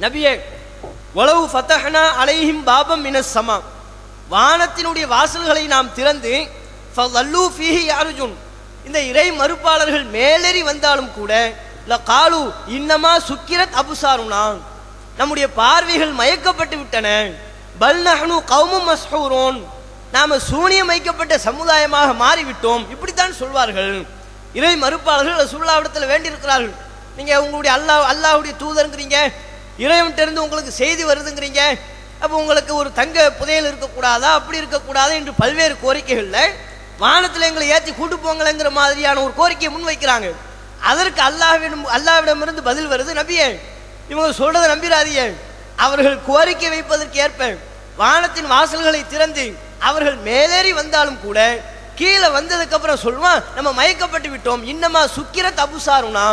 நபியே உளவு ஃபத்தஹனா அலைஹிம் பாபம் மின சமா. வானத்தினுடைய வாசல்களை நாம் திறந்து ஃபல்லூ ஃபீஹி யாருஜுன் இந்த இறை மறுப்பாளர்கள் மேலேறி வந்தாலும் கூட ல காலு இன்னமா சுக்கிரத் அபுசாருனா. நம்முடைய பார்வைகள் மயக்கப்பட்டு விட்டன. பல் நஹனு கௌமும் மஸ்ஹூரோன். நாம சூனியம் வைக்கப்பட்ட சமுதாயமாக மாறிவிட்டோம். இப்படித்தான் சொல்வார்கள். இறை மறுப்பாளர்கள் சுல்லாவிடத்தில் வேண்டியிருக்கிறார்கள். நீங்க உங்களுடைய அல்லாஹ் அல்லாஹுடைய தூதருங்கிறீங்க. இறைவன்கிட்ட இருந்து உங்களுக்கு செய்தி வருதுங்கிறீங்க. அப்போ உங்களுக்கு ஒரு தங்க புதையல் இருக்கக்கூடாதா? அப்படி இருக்கக்கூடாதா என்று பல்வேறு கோரிக்கைகளில் வானத்தில் எங்களை ஏற்றி கூட்டு போங்களேங்கிற மாதிரியான ஒரு கோரிக்கையை முன்வைக்கிறாங்க. அதற்கு அல்லாஹ்விடம் அல்லாஹ்விடமிருந்து பதில் வருது நம்பியே இவங்க சொல்றதை நம்பிராதீங்க. அவர்கள் கோரிக்கை வைப்பதற்கு ஏற்ப வானத்தின் வாசல்களை திறந்து அவர்கள் மேலேறி வந்தாலும் கூட கீழே வந்ததுக்கு அப்புறம் சொல்லுவான் நம்ம மயக்கப்பட்டு விட்டோம். இன்னமா சுக்கிர தபுசாருனா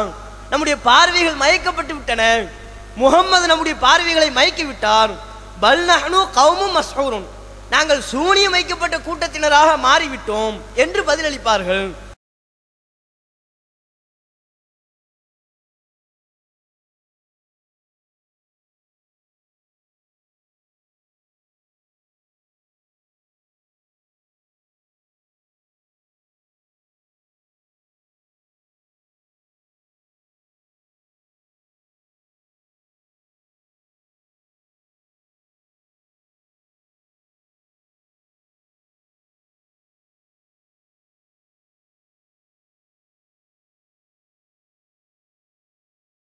நம்முடைய பார்வைகள் மயக்கப்பட்டு விட்டன. முகம்மது நம்முடைய பார்வைகளை மயக்கி விட்டார் பல்னஹனு கவுமும் மஸ்ஹூரும் நாங்கள் சூனியம் வைக்கப்பட்ட கூட்டத்தினராக மாறிவிட்டோம் என்று பதிலளிப்பார்கள்.